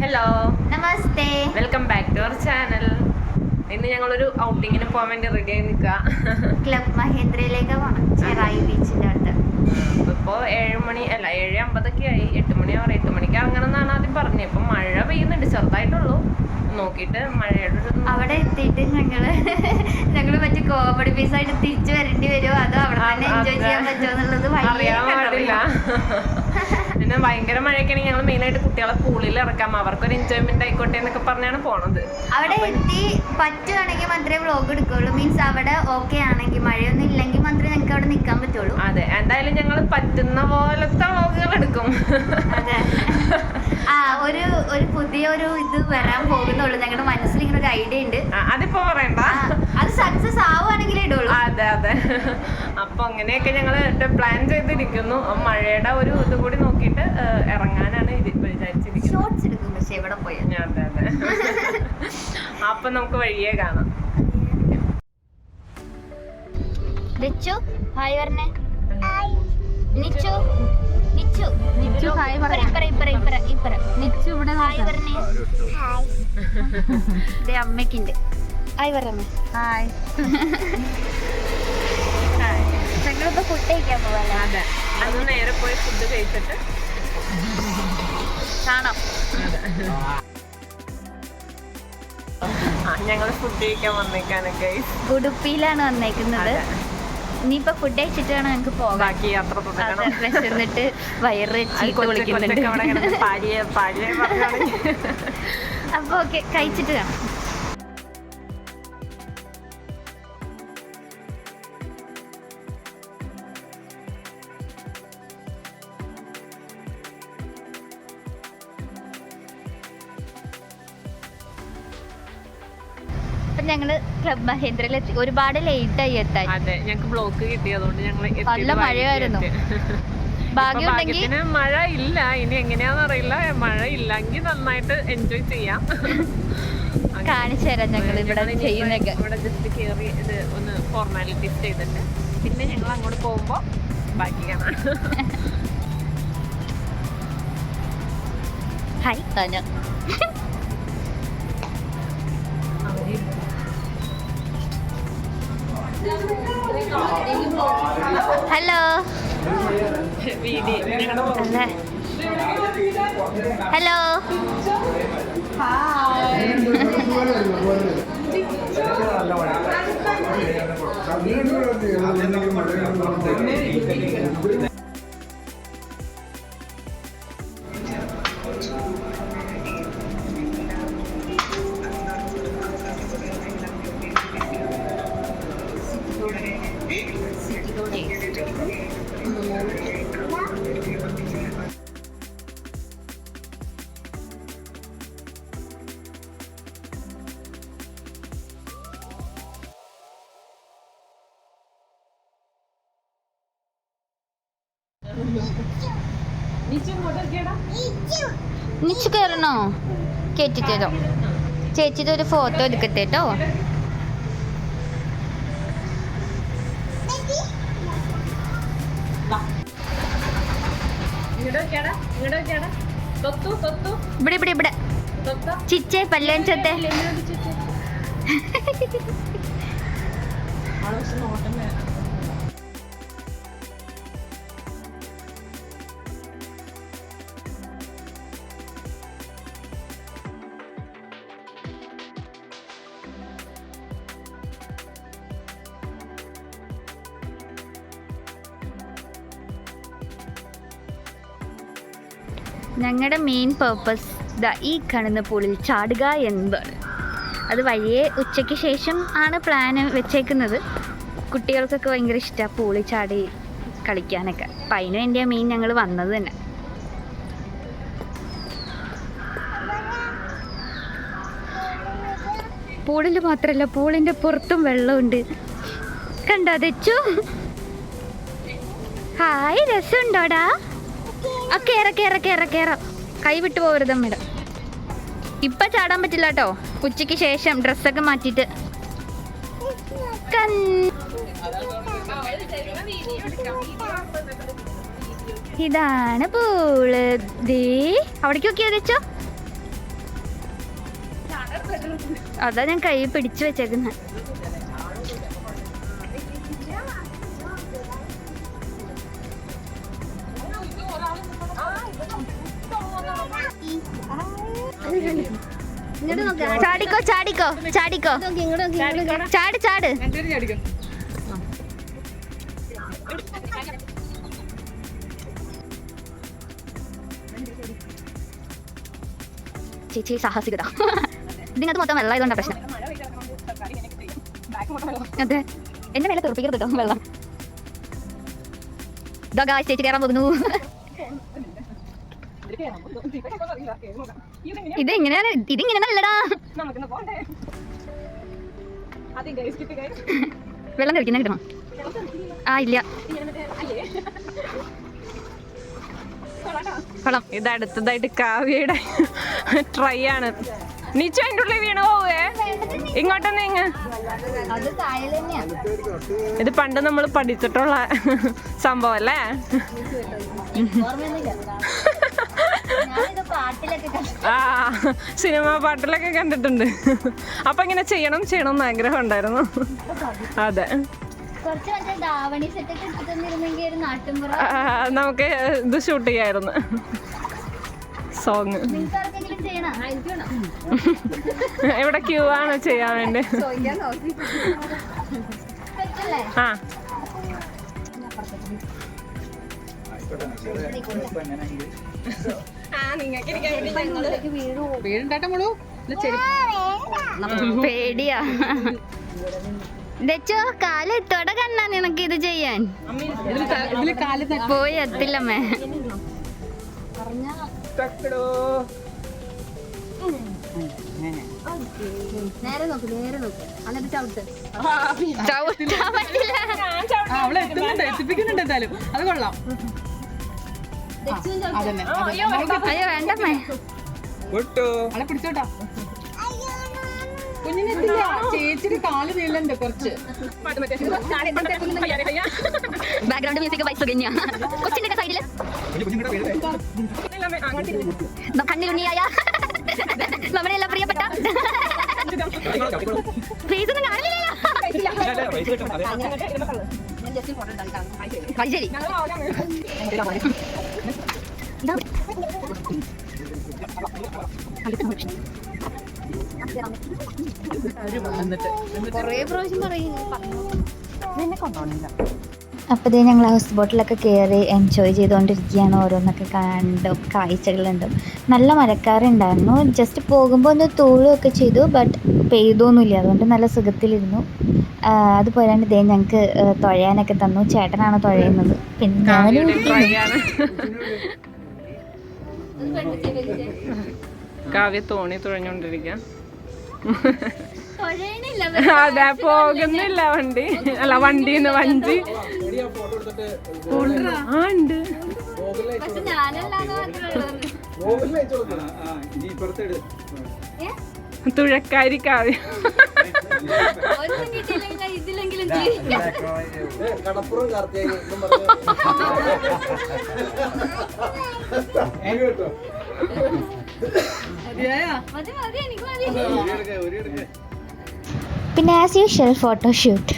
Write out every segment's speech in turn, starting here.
Hello namaste. Welcome back to our channel ഇന്ന് ഞങ്ങളൊരു ഔട്ടിങ്ങിന് പോകാൻ വേണ്ടി റെഡി ആയി നിൽക്കുക ക്ലബ് മഹേന്ദ്രയിലേക്ക് പോകണം ചെറായി ബീച്ചിന്റെ അടുത്ത്. ഇപ്പോൾ ഏഴ് മണി അല്ല ഏഴ് അമ്പതൊക്കെ ആയി. എട്ട് മണി ആറ് എട്ട് മണിക്ക് അങ്ങനെ എന്നാണ് ആദ്യം പറഞ്ഞത്. ഇപ്പം മഴ പെയ്യുന്നുണ്ട്. ചെറുതായിട്ടുള്ളൂ. നോക്കിയിട്ട് മഴയുടെ അവിടെ എത്തിയിട്ട് ഞങ്ങൾ ഞങ്ങൾ മറ്റേ കോമഡി പീസ് ആയിട്ട് തിരിച്ചു വരേണ്ടി വരുമോ അതോ അവിടെ തന്നെ എൻജോയ് ചെയ്യാൻ പറ്റുമോ എന്നുള്ളത് അറിയാൻ പാടില്ല. പിന്നെ ഭയങ്കര മഴയൊക്കെയാണെങ്കിൽ ഞങ്ങൾ മെയിൻ ആയിട്ട് കുട്ടികളെ സ്കൂളിൽ ഇറക്കാം. അവർക്കൊരു എൻജോയ്മെന്റ് ആയിക്കോട്ടെ എന്നൊക്കെ പറഞ്ഞാണ് പോണത്. അവിടെ എത്തി പറ്റുവാണെങ്കിൽ മാത്രമേ വ്ളോഗ് എടുക്കുള്ളൂ. മീൻസ് അവിടെ ഓക്കെ ആണെങ്കിൽ മഴയൊന്നും ഇല്ലെങ്കിൽ അവിടെ നിൽക്കാൻ പറ്റുള്ളൂ. അതെ എന്തായാലും ഞങ്ങൾ പറ്റുന്ന പോലത്തെ വ്ളോഗുകൾ എടുക്കും. അതെ. ആ ഒരു ഒരു പുതിയ ഒരു ഇത് വരാൻ പോകുന്നുള്ളൂ. ഞങ്ങളുടെ മനസ്സിൽ ഇങ്ങനെ ഒരു ഐഡിയ ഉണ്ട്. അത് അതിപ്പോ പറയണ്ട. അത് സക്സസ് ആവുകയാണെങ്കിൽ ഇടുള്ളൂ. അതെ അതെ. അപ്പൊ അങ്ങനെയൊക്കെ ഞങ്ങൾ പ്ലാൻ ചെയ്തിരിക്കുന്നു. മഴയുടെ ഒരു ഇത് കൂടി നോക്കിയിട്ട് ഇറങ്ങാനാണ് ഇത് വിചാരിച്ചിരിക്കുന്നത്. ഷോർട്സ് എടുക്കും പക്ഷെ എവിടെ പോയാൽ അതെ അതെ. അപ്പൊ നമുക്ക് വഴിയേ കാണാം. റിച്ചു ഹായ് പറഞ്ഞേ. നിച്ചു നിച്ചു. നിച്ചു ഹായ് പറ. ഇപ്പറ ഇപ്പറ ഇപ്പറ ഇപ്പറ. നിച്ചു ഇവിടെ ഹായ് പറഞ്ഞേ. ദേ അമ്മയ്ക്കുണ്ട്. ഹായ് പറഞ്ഞേ. ഹായ്. ഞങ്ങളിപ്പോ ഫുഡ് കഴിക്കാൻ പോവാല്ലേ? അതെ. അന്ന് നേരെ പോയി ഫുഡ് കഴിച്ചിട്ട് കാണാം. ആ ഞങ്ങൾ ഫുഡ് കഴിക്കാൻ വന്നേക്കാനൊക്കെ ഉടുപ്പിയിലാണ് വന്നേക്കുന്നത്. അതെ. ഇനിയിപ്പോ ഫുഡ് കഴിച്ചിട്ട് വേണം ഞങ്ങൾക്ക് പോകാം വിശന്നിട്ട് വയറ് ചീത്ത വിളിക്കുന്നുണ്ട്. അപ്പൊ ഓക്കെ കഴിച്ചിട്ട് കാണാം അപ്പൊ ഞങ്ങൾ ക്ലബ് മഹേന്ദ്രയിൽ എത്തി. ഒരുപാട് ലേറ്റ് ആയി എത്താൻ. അതെ ഞങ്ങൾക്ക് ബ്ലോക്ക് കിട്ടിയതുകൊണ്ട് ഞങ്ങൾ നല്ല മഴയായിരുന്നു. ഭാഗ്യമുണ്ടെങ്കിൽ മഴ ഇല്ല. ഇനി എങ്ങനെയാന്ന് അറിയില്ല. മഴ ഇല്ലെങ്കിൽ നന്നായിട്ട് എൻജോയ് ചെയ്യാം. കാണിച്ചു തരാം ഞങ്ങൾ ഇവിടെ ചെയ്യുന്നൊക്കെ ഇവിടെ ജസ്റ്റ് കയറി ഇത് ഒന്ന് ഫോർമാലിറ്റീസ് ചെയ്തിട്ട് പിന്നെ ഞങ്ങൾ അങ്ങോട്ട് പോകുമ്പോൾ ബാക്കി കാണാം. ഹായ് തനു ഹലോ വീതി ഞങ്ങളുടെ നിച്ചു കയറണോ കേറ്റിട്ടോ ചേച്ചിയുടെ ഒരു ഫോട്ടോ എടുക്കട്ടെ കേട്ടോ ഇവിടെ ഇവിടെ ഇവിടെ. ഇവിടെ തൊത്ത ചിച്ചേ ഞങ്ങളുടെ മെയിൻ പേർപ്പസ് ദാ ഈ കാണുന്ന പൂളിൽ ചാടുക എന്നതാണ് അത് വഴിയെ ഉച്ചയ്ക്ക് ശേഷം ആണ് പ്ലാൻ വെച്ചേക്കുന്നത്. കുട്ടികൾക്കൊക്കെ ഭയങ്കര ഇഷ്ടമാണ് പൂളി ചാടി കളിക്കാനൊക്കെ. അപ്പം അതിനു വേണ്ടിയാണ് മെയിൻ ഞങ്ങൾ വന്നത് തന്നെ. പൂളിൽ മാത്രമല്ല പൂളിന്റെ പുറത്തും വെള്ളമുണ്ട് കണ്ടോ തെച്ചു? ഹായ് രസമുണ്ടോടാ? ആ കേറ കേറ കേറ കേറ. കൈ പോകരുത് അമ്മയുടെ. ഇപ്പൊ ചാടാൻ പറ്റില്ല കേട്ടോ. ഉച്ചയ്ക്ക് ശേഷം ഡ്രസ്സൊക്കെ മാറ്റിയിട്ട്. കൺ- ഇതാണ് പൂൾ. ദേ അവിടേക്ക് നോക്കിയാ വെച്ചോ അതാ ഞാൻ കൈ പിടിച്ചു വെച്ചേക്കുന്നത് ചാടിക്കോ ചാടിക്കോ ചാടിക്കോ. ചാട് ചാട്. ചേച്ചി സാഹസികത. ഇതിനകത്ത് മൊത്തം വെള്ളമായതുകൊണ്ടാണ് പ്രശ്നം. അതെ. എന്റെ മേലെ തെറിപ്പിക്കരുത് കേട്ടോ വെള്ളം. ഇതാ ചേച്ചി കയറാൻ പോകുന്നു. ഇത് എങ്ങനെയാണ് ഇത് ഇങ്ങനെയാണല്ലടാ വെള്ളം തെറിക്കുന്ന കിട്ടണം? ആ ഇല്ല. കൊള്ളാം. ഇത് അടുത്തതായിട്ട് കാവ്യയുടെ ട്രൈ ആണ്. നീച്ച അതിന്റെ ഉള്ളിൽ വീണ് പോവേ. ഇങ്ങോട്ട് നീങ്ങ് താഴെ തന്നെയാണ് ഇത് പണ്ട് നമ്മൾ പഠിച്ചിട്ടുള്ള സംഭവം അല്ലേ? ആ സിനിമ പാട്ടിലൊക്കെ കണ്ടിട്ടുണ്ട്. അപ്പൊ ഇങ്ങനെ ചെയ്യണം ചെയ്യണം എന്ന് ആഗ്രഹം ഉണ്ടായിരുന്നു. അതെ. ആ, നമുക്ക് ഇത് ഷൂട്ട് ചെയ്യായിരുന്നു. സോങ് എവിടെ ഇവിടെ ക്യൂ ആണ് ചെയ്യാൻ വേണ്ടി? ആ പേടിയാ. ദച്ചോ കാലെത്തോടെ കണ്ണാ നിനക്ക് ഇത് ചെയ്യാൻ. പോയി എത്തില്ലമ്മേ. നേരെ നോക്ക് നേരെ നോക്ക്. എന്നിട്ട് ചവിട്ട്. ചവിട്ടാൻ പറ്റില്ല. അവളെ എത്തുന്നുണ്ട് എത്തിപ്പിക്കുന്നുണ്ട് എന്തായാലും. അത് കൊള്ളാം. അതന്നെ അയ്യോ വേണ്ടമ്മേ. അവളെ പിടിച്ചോട്ടാ കുഞ്ഞിനെത്തില്ല ചേച്ചിയുടെ കാൽ നീളുണ്ട് കുറച്ച്. ബാക്ക്ഗ്രൗണ്ട് മ്യൂസിക് വൈസ് കഴിഞ്ഞ കൊച്ചിന്റെ സൈഡിൽ കണ്ണിലുണ്ണിയായ. നമ്മളെല്ലാം പ്രിയപ്പെട്ട. ഫേസ് ഒന്നും കാണില്ലല്ലോ അത് ശരി. അപ്പോൾ ഇതേ ഞങ്ങൾ ഹൗസ് ബോട്ടിലൊക്കെ കയറി എൻജോയ് ചെയ്തുകൊണ്ടിരിക്കുകയാണ് ഓരോന്നൊക്കെ കണ്ടും കാഴ്ചകളുണ്ടും. നല്ല മഴക്കാറുണ്ടായിരുന്നു. ജസ്റ്റ് പോകുമ്പോൾ ഒന്ന് തൂളുകയൊക്കെ ചെയ്തു ബട്ട് പെയ്തൊന്നുമില്ല. അതുകൊണ്ട് നല്ല സുഖത്തിലിരുന്നു. അതുപോലെ അത് പോരാണ്ട് ഇതേ ഞങ്ങൾക്ക് തുഴയാനൊക്കെ തന്നു. ചേട്ടനാണ് തുഴയുന്നത്. പിന്നെ കാവ്യ തോണി തുഴഞ്ഞോണ്ടിരിക്കാം അതെ പോകുന്നില്ല വണ്ടി. അല്ല വണ്ടിന്ന് വണ്ടി. ആ ഉണ്ട്. തുഴക്കാരി കാവ്യ. കടപ്പുറം കാർത്തിയായി പിന്നെ ആസ് യൂഷ്വൽ ഫോട്ടോഷൂട്ട്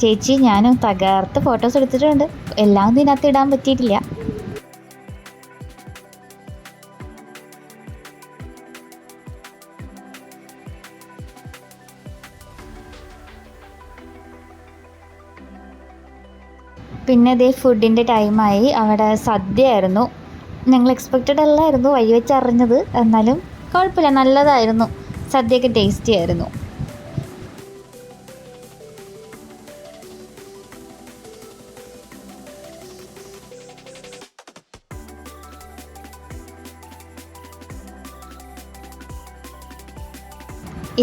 ചേച്ചി ഞാനും തകർത്ത് ഫോട്ടോസ് എടുത്തിട്ടുണ്ട്. എല്ലാം ഇതിനകത്ത് ഇടാൻ പറ്റിയിട്ടില്ല. പിന്നെ ഇതേ ഫുഡിന്റെ ടൈമായി അവിടെ സദ്യയായിരുന്നു ഞങ്ങൾ എക്സ്പെക്റ്റഡ് അല്ലായിരുന്നു വഴി വെച്ച് അറിഞ്ഞത്. എന്നാലും കുഴപ്പമില്ല നല്ലതായിരുന്നു. സദ്യയൊക്കെ ടേസ്റ്റി ആയിരുന്നു.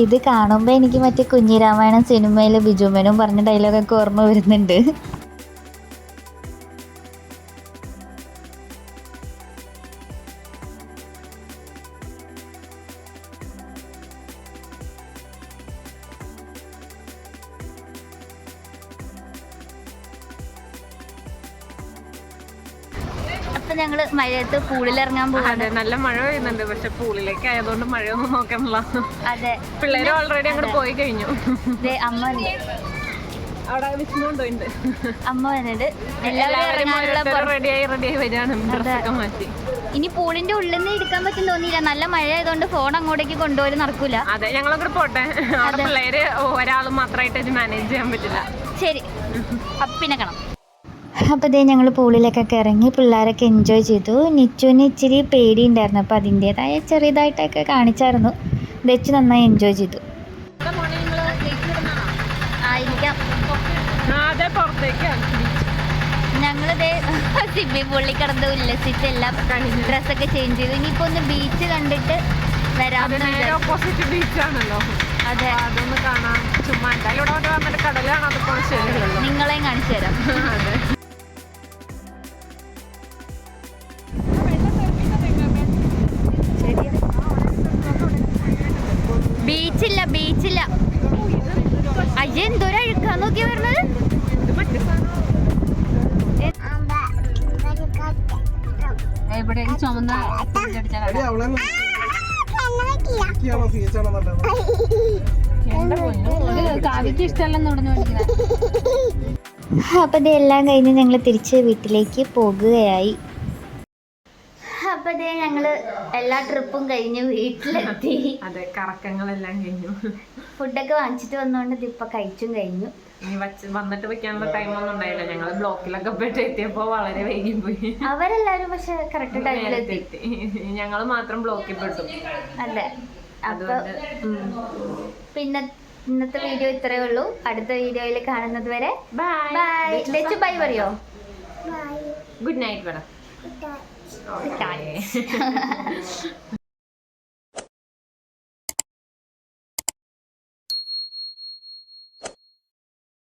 ഇത് കാണുമ്പോൾ എനിക്ക് മറ്റേ കുഞ്ഞിരാമായണം സിനിമയിലെ ബിജുമനും പറഞ്ഞ ഡയലോഗൊക്കെ ഓർമ്മ വരുന്നുണ്ട്. അപ്പൊ ഞങ്ങൾ മഴയത്ത് പൂളിൽ ഇറങ്ങാൻ പോവാണ്. അതെ നല്ല മഴ പെയ്യുന്നുണ്ട്. പക്ഷെ പൂളിലേക്ക് ആയതുകൊണ്ട് മഴയൊന്നും നോക്കണില്ല അതെ. പിള്ളേര് ഓൾറെഡി അങ്ങോട്ട് പോയി കഴിഞ്ഞു. ദേ അമ്മ ഉണ്ട് അവിടെ ഉണ്ടോ. അമ്മ വന്നിട്ട്. എല്ലാവരും ഇറങ്ങാനുള്ള പുറ- റെഡിയായി റെഡിയായി വരികയാണ്. ഡ്രസ്സൊക്കെ മാറ്റി. ഇനി പൂളിന്റെ ഉള്ളിൽ നിന്ന് എടുക്കാൻ പറ്റും തോന്നിയില്ല. നല്ല മഴ ആയതുകൊണ്ട് ഫോൺ അങ്ങോട്ടേക്ക് കൊണ്ടുപോലും നടക്കൂല. അതെ ഞങ്ങളൊക്കെ പോട്ടെ. അവിടെ പിള്ളേര് ഒരാൾ മാത്രമായിട്ട് മാനേജ് ചെയ്യാൻ പറ്റില്ല. ശരി. അപ്പിനെ പിന്നെ കാണാം. അപ്പോൾ ഇതേ ഞങ്ങൾ പൂളിലേക്കൊക്കെ ഇറങ്ങി പിള്ളേരൊക്കെ എൻജോയ് ചെയ്തു. നിച്ചുവിന് ഇച്ചിരി പേടി ഉണ്ടായിരുന്നു അപ്പോൾ അതിന്റേതായ ചെറിയതായിട്ടൊക്കെ കാണിച്ചായിരുന്നു. വെച്ച് നന്നായി എൻജോയ് ചെയ്തു. അതെ ഞങ്ങളിതേ സ്വിമ്മിംഗ് പൂളിൽ കിടന്ന് ഉല്ലസിച്ച് എല്ലാം ഡ്രസ്സൊക്കെ ചേഞ്ച് ചെയ്തു. ഇനിയിപ്പോൾ ഒന്ന് ബീച്ച് കണ്ടിട്ട് വരാം. ഓപ്പോസിറ്റ് ബീച്ചാണല്ലോ അതെ. അതൊന്ന് കാണാം. ചുമ്മാ എന്തായാലും ഇവിടെ വന്ന് വന്നിട്ട് കടലാണ്. നിങ്ങളെയും കാണിച്ചു തരാം. ബീച്ചില്ല ബീച്ചില്ല. അയ്യ എന്തോരം അഴുക്കാ നോക്കി വരണത് അപ്പൊ ചുമന്ന? കാവ്യക്ക് ഇഷ്ടമല്ലെന്ന് ഇതെല്ലാം കഴിഞ്ഞ് ഞങ്ങൾ തിരിച്ച് വീട്ടിലേക്ക് പോകുകയായി. ഇതേ ഞങ്ങൾ എല്ലാ ട്രിപ്പും കഴിഞ്ഞു വീട്ടിലെത്തി. അതെ കറക്കങ്ങളെല്ലാം കഴിഞ്ഞു. ഫുഡൊക്കെ വാങ്ങിച്ചിട്ട് വന്നോണ്ട് ഇതിപ്പൊ കഴിച്ചും കഴിഞ്ഞു. വന്നിട്ട് വെക്കാനുള്ള ടൈം ഒന്നും ഉണ്ടായില്ല. ഞങ്ങൾ ബ്ലോക്കിലൊക്കെ പോയിട്ട് എത്തിയപ്പോ വളരെ വൈകി പോയി. അവരെല്ലാരും പക്ഷെ കറക്റ്റ് ടൈമിലെത്തി ഞങ്ങൾ മാത്രം ബ്ലോക്കിൽ പെട്ടു. അതെ. പിന്നെ ഇന്നത്തെ വീഡിയോ ഇത്രയേ ഉള്ളൂ. അടുത്ത വീഡിയോയിൽ കാണുന്നത് വരെ ബൈ ബൈ ബൈ പറയോ ഗുഡ് നൈറ്റ് മേഡം ഓക്കെ